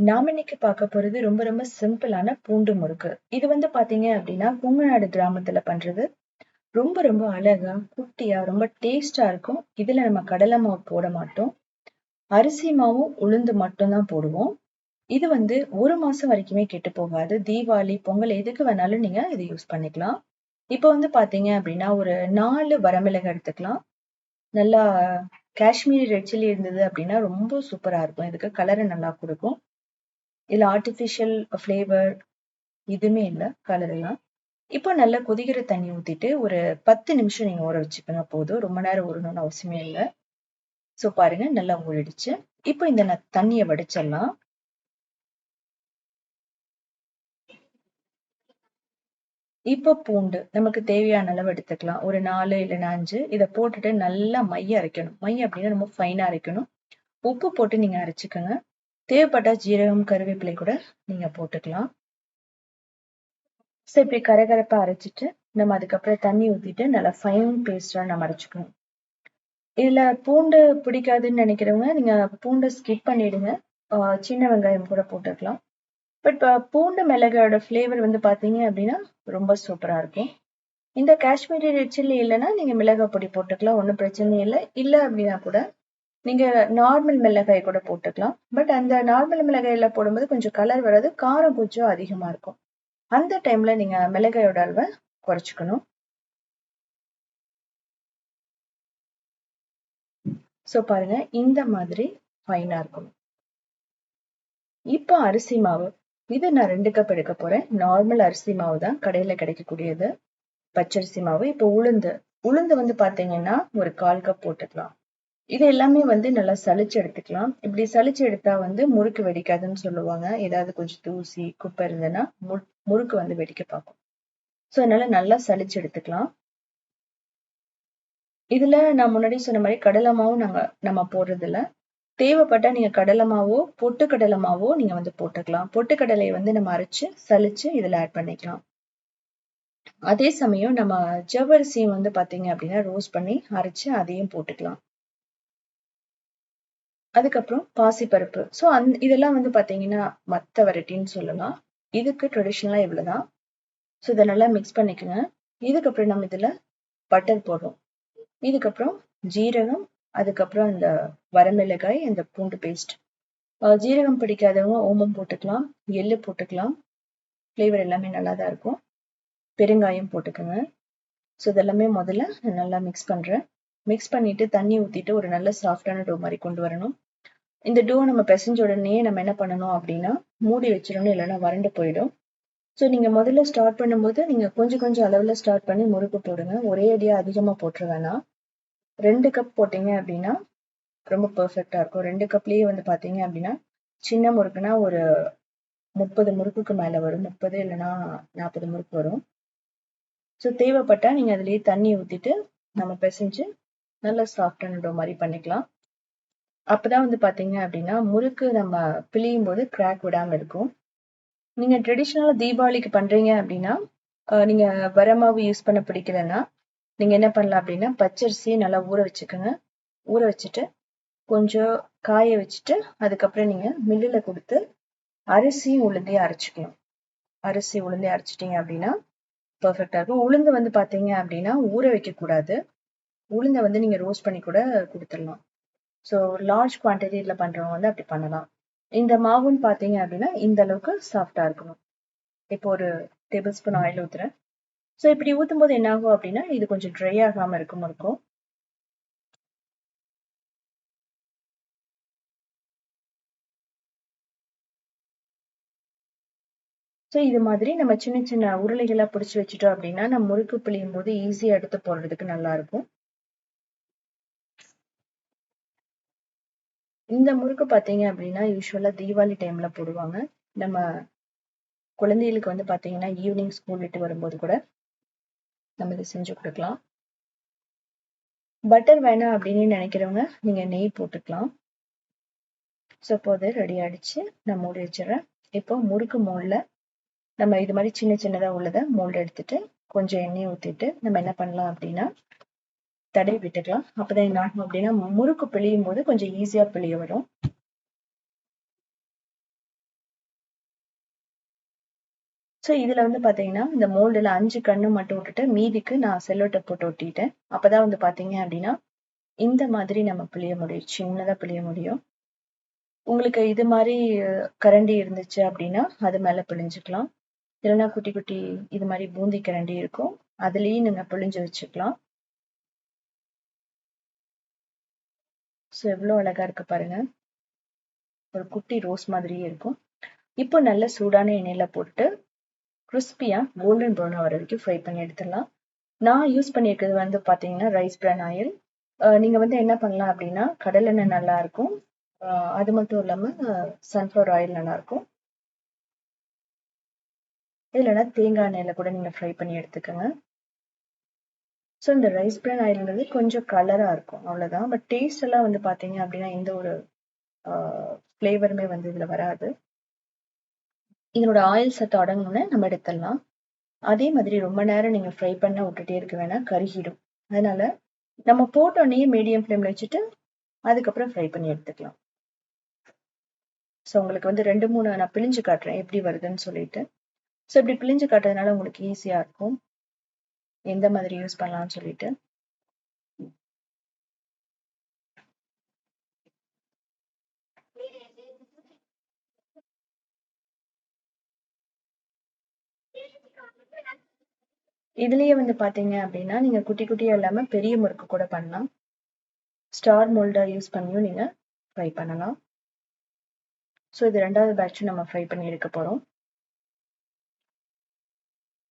நாம இன்னைக்கு பார்க்க போறது ரொம்ப ரொம்ப சிம்பிளான பூண்டு முறுக்கு. இது வந்து பாத்தீங்க அப்படின்னா, குங்கநாடு கிராமத்துல பண்றது. ரொம்ப ரொம்ப அழகா, குட்டியா, ரொம்ப டேஸ்டா இருக்கும். இதுல நம்ம கடலை மாவு போட மாட்டோம். அரிசி மாவும், உளுந்து மட்டும் தான் போடுவோம். இது வந்து ஒரு மாசம் வரைக்குமே கெட்டு போகாது. தீபாவளி, பொங்கல் எதுக்கு வேணாலும் நீங்க இதை யூஸ் பண்ணிக்கலாம். இப்ப வந்து பாத்தீங்க அப்படின்னா, ஒரு 4 வரமிளகாய் எடுத்துக்கலாம். நல்லா காஷ்மீரி ரெட் சில்லி இருந்தது அப்படின்னா ரொம்ப சூப்பரா இருக்கும். இதுக்கு கலரை நல்லா கொடுக்கும். இல்லை ஆர்டிஃபிஷியல் ஃப்ளேவர் எதுவுமே இல்லை கலரெல்லாம் இப்போ நல்லா கொதிக்கிற தண்ணி ஊற்றிட்டு ஒரு 10 நிமிஷம் நீங்கள் ஊற வச்சுக்கோங்க போதும். ரொம்ப நேரம் ஊறணும்னு அவசியமே இல்லை ஸோ பாருங்க நல்லா ஊறிடுச்சு. இப்போ இந்த ந தண்ணியை வடிச்சிடலாம். இப்போ பூண்டு நமக்கு தேவையான அளவு எடுத்துக்கலாம். ஒரு நாலு இல்லைன்னா அஞ்சு இதை போட்டுட்டு நல்லா மைய அரைக்கணும். மைய அப்படின்னா ரொம்ப ஃபைனாக அரைக்கணும். உப்பு போட்டு நீங்கள் அரைச்சிக்கோங்க தேவைப்பட்டால் ஜீரகம், கருவேப்பிலை கூட நீங்க போட்டுக்கலாம். ஸோ இப்படி கரகரப்பா அரைச்சிட்டு நம்ம அதுக்கப்புறம் தண்ணி ஊற்றிட்டு நல்லா ஃபைன் பேஸ்டா நம்ம அரைச்சிக்கணும் இதுல பூண்டு பிடிக்காதுன்னு நினைக்கிறவங்க நீங்க பூண்டை ஸ்கிப் பண்ணிடுங்க. சின்ன வெங்காயம் கூட போட்டுக்கலாம். பட் பூண்டு மிளகாயோட ஃப்ளேவர் வந்து பார்த்தீங்க அப்படின்னா ரொம்ப சூப்பராக இருக்கும். இந்த காஷ்மீரி ரெட் சில்லி இல்லைன்னா நீங்கள் மிளகாய் பொடி போட்டுக்கலாம். ஒன்றும் பிரச்சனை இல்லை. இல்லை அப்படின்னா கூட நீங்க நார்மல் மிளகாய் கூட போட்டுக்கலாம். பட் அந்த நார்மல் மிளகாயில போடும்போது கொஞ்சம் கலர் வராது. காரம் கொஞ்சம் அதிகமா இருக்கும். அந்த டைம்ல நீங்க மிளகாயோட அளவை குறைச்சிக்கணும் ஸோ பாருங்க இந்த மாதிரி ஃபைனா இருக்கணும். இப்போ அரிசி மாவு இது நான் ரெண்டு கப் எடுக்க போறேன். நார்மல் அரிசி மாவு தான் கடையில கிடைக்கக்கூடியது. பச்சரிசி மாவு. இப்போ உளுந்து உளுந்து வந்து பாத்தீங்கன்னா ஒரு கால் கப் போட்டுக்கலாம். இது எல்லாமே வந்து நல்லா சளிச்சு எடுத்துக்கலாம். இப்படி சளிச்சு எடுத்தா வந்து முறுக்கு வெடிக்காதுன்னு சொல்லுவாங்க. ஏதாவது கொஞ்சம் தூசி, குப்பை இருந்ததுன்னா மு முறுக்கு வந்து வெடிக்க பார்க்கும். ஸோ அதனால நல்லா சலிச்சு எடுத்துக்கலாம். இதுல நான் முன்னாடி சொன்ன மாதிரி கடலை மாவு நாங்க நம்ம போடுறது இல்ல. தேவைப்பட்டா நீங்க கடலை மாவோ, பொட்டுக்கடலை மாவோ நீங்க வந்து போட்டுக்கலாம். பொட்டுக்கடலையை வந்து நம்ம அரைச்சு, சளிச்சு இதுல ஆட் பண்ணிக்கலாம். அதே சமயம் நம்ம ஜவ்வரிசியும் வந்து பாத்தீங்க அப்படின்னா ரோஸ்ட் பண்ணி அரைச்சு அதையும் போட்டுக்கலாம். அதுக்கப்புறம் பாசிப்பருப்பு. ஸோ அந் இதெல்லாம் வந்து பார்த்தீங்கன்னா மற்ற வெரைட்டின்னு சொல்லலாம். இதுக்கு ட்ரெடிஷனெலாம் இவ்வளோ தான் ஸோ இதை நல்லா மிக்ஸ் பண்ணிக்கோங்க. இதுக்கப்புறம் நம்ம இதில் பட்டர் போடுறோம். இதுக்கப்புறம் ஜீரகம், அதுக்கப்புறம் இந்த வரமிளகாய், இந்த பூண்டு பேஸ்ட். ஜீரகம் பிடிக்காதவங்க ஓமம் போட்டுக்கலாம். எள்ளு போட்டுக்கலாம். ஃப்ளேவர் எல்லாமே நல்லா தான் இருக்கும். பெருங்காயம் போட்டுக்கோங்க. ஸோ இதெல்லாமே முதல்ல நல்லா மிக்ஸ் பண்ணுறேன் மிக்ஸ் பண்ணிட்டு தண்ணி ஊற்றிட்டு ஒரு நல்ல சாஃப்டான டோ மாதிரி கொண்டு வரணும். இந்த டோ நம்ம பிசைஞ்ச உடனே நம்ம என்ன பண்ணணும் அப்படின்னா மூடி வச்சிடணும் இல்லைன்னா வறண்டு போயிடும். ஸோ நீங்கள் முதல்ல ஸ்டார்ட் பண்ணும்போது நீங்கள் கொஞ்சம் கொஞ்சம் அளவில் ஸ்டார்ட் பண்ணி முறுக்கு போடுங்க. ஒரே அடியாக அதிகமாக போட்டுற வேணாம். ரெண்டு கப் போட்டீங்க அப்படின்னா ரொம்ப பர்ஃபெக்டாக இருக்கும். ரெண்டு கப்லேயே வந்து பார்த்தீங்க அப்படின்னா சின்ன முறுக்குனா ஒரு முப்பது முறுக்குக்கு மேலே வரும். முப்பது இல்லைன்னா நாற்பது முறுக்கு வரும். ஸோ தேவைப்பட்டால் நீங்கள் அதுலேயே தண்ணி ஊற்றிட்டு நம்ம பிசைஞ்சு நல்லா சாஃப்டான டோ மாதிரி பண்ணிக்கலாம். அப்பதான் வந்து பாத்தீங்க அப்படின்னா முறுக்கு நம்ம பிழியும் போது கிராக் விடாம இருக்கும். நீங்க ட்ரெடிஷ்னலா தீபாவளிக்கு பண்றீங்க அப்படின்னா நீங்க வர மாவு யூஸ் பண்ண பிடிக்கலன்னா நீங்க என்ன பண்ணலாம் அப்படின்னா பச்சரிசியை நல்லா ஊற வச்சுக்கோங்க. ஊற வச்சுட்டு கொஞ்சம் காய வச்சுட்டு அதுக்கப்புறம் நீங்க மில்லுல கொடுத்து அரிசியும் உளுந்தையும் அரைச்சிக்கணும் அரிசி உளுந்தையும் அரைச்சிட்டீங்க அப்படின்னா பெர்ஃபெக்டா இருக்கும். உளுந்து வந்து பாத்தீங்க அப்படின்னா ஊற வைக்க கூடாது. உளுந்தை வந்து நீங்கள் ரோஸ்ட் பண்ணி கூட கொடுத்துடலாம். ஸோ லார்ஜ் குவான்டிட்டியில் பண்ணுறவங்க வந்து அப்படி பண்ணலாம். இந்த மாவுன்னு பார்த்தீங்க அப்படின்னா இந்த அளவுக்கு சாஃப்டாக இருக்கணும். இப்போ ஒரு டேபிள் ஸ்பூன் ஆயில் ஊற்றுறேன் ஸோ இப்படி ஊற்றும் போது என்னாகும் அப்படின்னா இது கொஞ்சம் ட்ரை ஆகாமல் இருக்கும் இருக்கும். ஸோ இது மாதிரி நம்ம சின்ன சின்ன உருளைகளாக பிடிச்சி வச்சுட்டோம் அப்படின்னா நம்ம முறுக்கு பிழியும் போது ஈஸியாக எடுத்து போடுறதுக்கு நல்லா இருக்கும். இந்த முறுக்கு பாத்தீங்க அப்படின்னா யூஸ்வலா தீபாவளி டைம்ல போடுவாங்க. நம்ம குழந்தைகளுக்கு வந்து பாத்தீங்கன்னா ஈவினிங் ஸ்கூல் விட்டு வரும்போது கூட நம்ம இதை செஞ்சு கொடுக்கலாம். பட்டர் வேணாம் அப்படின்னு நினைக்கிறவங்க நீங்க நெய் போட்டுக்கலாம். ஸோ இப்போ அது ரெடி ஆயிடுச்சு. நான் மூடி வச்சிடுறேன். இப்போ முறுக்கு மோல்ல நம்ம இது மாதிரி சின்ன சின்னதாக உள்ளதை மோல்டு எடுத்துட்டு கொஞ்சம் எண்ணெய் ஊற்றிட்டு நம்ம என்ன பண்ணலாம் அப்படின்னா தடவி விட்டுக்கலாம். அப்பதான் என்ன ஆகும் அப்படின்னா முறுக்கு பிழியும் போது கொஞ்சம் ஈஸியா பிழிய வரும். ஸோ இதுல வந்து பாத்தீங்கன்னா இந்த மோல்டுல அஞ்சு கண்ணு மட்டும் விட்டுட்டு மீதிக்கு நான் செல்லோட்டை போட்டு ஒட்டிட்டேன். அப்பதான் வந்து பாத்தீங்க அப்படின்னா இந்த மாதிரி நம்ம பிழிய முடியும். சின்னதா பிழிய முடியும். உங்களுக்கு இது மாதிரி கரண்டி இருந்துச்சு அப்படின்னா அது மேல பிழிஞ்சுக்கலாம். இல்லைன்னா குட்டி குட்டி இது மாதிரி பூந்தி கரண்டி இருக்கும். அதுலயும் நீங்க பிழிஞ்சு வச்சுக்கலாம். ஸோ எவ்வளோ அழகாக இருக்குது பாருங்கள் ஒரு குட்டி ரோஸ் மாதிரியே இருக்கும். இப்போ நல்ல சூடான எண்ணெயில் போட்டு கிறிஸ்பியாக கோல்டன் ப்ரௌன் ஆகிற வரைக்கும் ஃப்ரை பண்ணி எடுத்துடலாம். நான் யூஸ் பண்ணியிருக்கிறது வந்து பார்த்தீங்கன்னா ரைஸ் பிரான் ஆயில். நீங்கள் வந்து என்ன பண்ணலாம் அப்படின்னா கடலெண்ணெய் நல்லாயிருக்கும் அது மட்டும் இல்லாமல் சன்ஃப்ளவர் ஆயில் நல்லாயிருக்கும் இல்லைன்னா தேங்காய் எண்ணெயில் கூட நீங்கள் ஃப்ரை பண்ணி எடுத்துக்கோங்க. ஸோ இந்த ரைஸ் பிரான் ஆயில்ங்கிறது கொஞ்சம் கலராக இருக்கும் அவ்வளோதான் பட் டேஸ்ட் எல்லாம் வந்து பார்த்தீங்க அப்படின்னா எந்த ஒரு ஃப்ளேவருமே வந்து இதில் வராது. இதனோட ஆயில் சத்து அடங்கணும்னு நம்ம எடுத்துடலாம். அதே மாதிரி ரொம்ப நேரம் நீங்கள் ஃப்ரை பண்ண விட்டுட்டே இருக்க வேணாம் கருகிடும். அதனால நம்ம போட்டோடனே மீடியம் ஃப்ளேமில் வச்சுட்டு அதுக்கப்புறம் ஃப்ரை பண்ணி எடுத்துக்கலாம். ஸோ உங்களுக்கு வந்து ரெண்டு மூணு நான் பிழிஞ்சு காட்டுறேன் எப்படி வருதுன்னு சொல்லிட்டு. ஸோ இப்படி பிழிஞ்சு காட்டுறதுனால உங்களுக்கு ஈஸியாக இருக்கும். எந்த மாதிரி யூஸ் பண்ணலாம்னு சொல்லிட்டு. இதுலயே வந்து பாத்தீங்க அப்படின்னா நீங்க குட்டி குட்டியா இல்லாம பெரிய முறுக்கு கூட பண்ணலாம். ஸ்டார் மோல்டா யூஸ் பண்ணியும் நீங்க ஃப்ரை பண்ணலாம். ஸோ இது ரெண்டாவது பேட்ச் நம்ம ஃப்ரை பண்ணி எடுக்க போறோம்.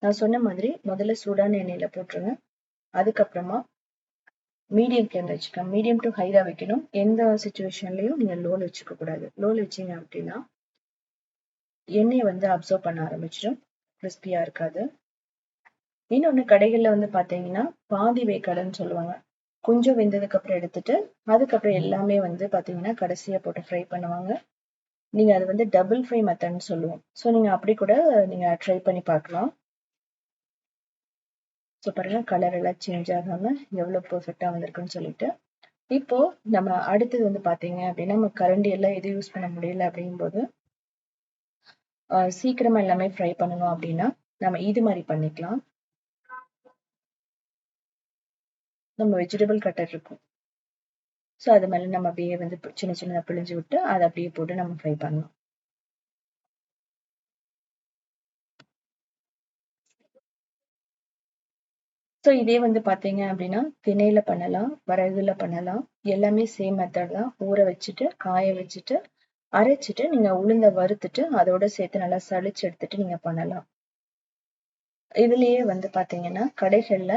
நான் சொன்ன மாதிரி முதல்ல சூடான எண்ணெயில போட்டுருங்க. அதுக்கப்புறமா மீடியம் ஃப்ளேம்ல வச்சுக்கலாம். மீடியம் டு ஹைரா வைக்கணும். எந்த சுச்சுவேஷன்லயும் நீங்க லோல வச்சுக்க கூடாது. லோல வச்சீங்க அப்படின்னா எண்ணெயை வந்து அப்சர்வ் பண்ண ஆரம்பிச்சிடும். கிறிஸ்பியா இருக்காது. இன்னொன்னு கடைகள்ல வந்து பாத்தீங்கன்னா பாதி வேக்காடுன்னு சொல்லுவாங்க. கொஞ்சம் வெந்ததுக்கு அப்புறம் எடுத்துட்டு அதுக்கப்புறம் எல்லாமே வந்து பாத்தீங்கன்னா கடைசியா போட்டு ஃப்ரை பண்ணுவாங்க. நீங்க அது வந்து டபுள் ஃப்ரை மெத்தட்னு சொல்லுவோம். ஸோ நீங்க அப்படி கூட நீங்க ட்ரை பண்ணி பார்க்கலாம். ஸோ பாருங்க கலர் எல்லாம் சேஞ்ச் ஆகாம எவ்வளோ பர்ஃபெக்டாக வந்திருக்குன்னு சொல்லிட்டு. இப்போ நம்ம அடுத்தது வந்து பார்த்தீங்க அப்படின்னா நம்ம கரண்டி எல்லாம் எதுவும் யூஸ் பண்ண முடியல அப்படிங்கும்போது சீக்கிரமா எல்லாமே ஃப்ரை பண்ணணும் அப்படின்னா நம்ம இது மாதிரி பண்ணிக்கலாம். நம்ம வெஜிடபிள் கட்டர் இருக்கும். ஸோ அது மேலே நம்ம அப்படியே வந்து சின்ன சின்னதாக பிழிஞ்சு விட்டு அதை அப்படியே போட்டு நம்ம ஃப்ரை பண்ணலாம். ஸோ இதே வந்து பார்த்தீங்க அப்படின்னா திணையில பண்ணலாம் வரகுல பண்ணலாம். எல்லாமே சேம் மெத்தட் தான். ஊற வச்சுட்டு காய வச்சுட்டு அரைச்சிட்டு நீங்க உளுந்த வறுத்துட்டு அதோட சேர்த்து நல்லா சளிச்சு எடுத்துட்டு நீங்க பண்ணலாம். இதுலயே வந்து பாத்தீங்கன்னா கடைகள்ல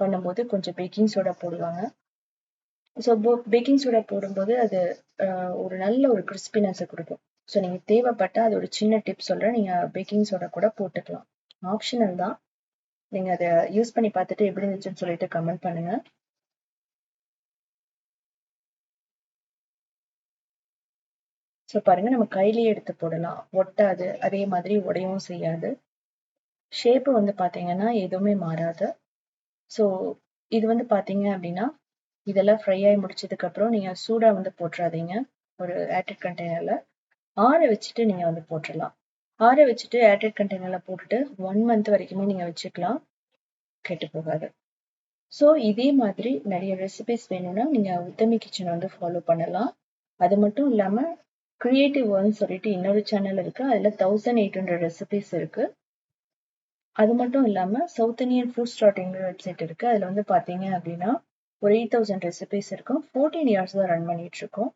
பண்ணும்போது கொஞ்சம் பேக்கிங் சோடா போடுவாங்க. ஸோ பேக்கிங் சோடா போடும்போது அது ஒரு நல்ல ஒரு கிறிஸ்பினஸை கொடுக்கும். ஸோ நீங்கள் தேவைப்பட்டால் அது ஒரு சின்ன டிப் சொல்கிறேன் நீங்கள் பேக்கிங் சோடா கூட போட்டுக்கலாம். ஆப்ஷனல் தான். நீங்கள் அதை யூஸ் பண்ணி பார்த்துட்டு எப்படி இருந்துச்சுன்னு சொல்லிட்டு கமெண்ட் பண்ணுங்க. ஸோ பாருங்க நம்ம கையிலேயே எடுத்து போடலாம். ஒட்டாது. அதே மாதிரி உடையவும் செய்யாது. ஷேப்பு வந்து பார்த்தீங்கன்னா எதுவுமே மாறாது. ஸோ இது வந்து பார்த்தீங்க அப்படின்னா இதெல்லாம் ஃப்ரை ஆகி முடிச்சதுக்கப்புறம் நீங்கள் சூடாக வந்து போட்டுறாதீங்க. ஒரு ஏர்டெட் கண்டெய்னரில் ஆற வச்சுட்டு நீங்கள் வந்து போட்டுடலாம். ஆற வச்சுட்டு ஏர்டெட் கண்டெய்னரில் போட்டுட்டு ஒன் மந்த் வரைக்குமே நீங்கள் வச்சுக்கலாம். கெட்டு போகாது. ஸோ இதே மாதிரி நிறைய ரெசிபிஸ் வேணும்னா நீங்கள் உத்தமி கிச்சன் வந்து ஃபாலோ பண்ணலாம். அது மட்டும் இல்லாமல் கிரியேட்டிவ் வேர்ல்னு சொல்லிட்டு இன்னொரு சேனல் இருக்குது அதில் தௌசண்ட் எயிட் ஹண்ட்ரட் ரெசிபிஸ் இருக்கு. அது மட்டும் இல்லாமல் south Indian food starting website இருக்குது அதில் வந்து பார்த்தீங்க அப்படின்னா ஒரு எயிட் தௌசண்ட் ரெசிபிஸ் இருக்கும். ஃபோர்டீன் இயர்ஸ் தான் ரன் பண்ணிகிட்ருக்கோம்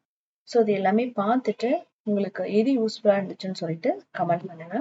ஸோ இது எல்லாமே பார்த்துட்டு உங்களுக்கு எது யூஸ்ஃபுல்லாக இருந்துச்சுன்னு சொல்லிட்டு கமெண்ட் பண்ணுங்க.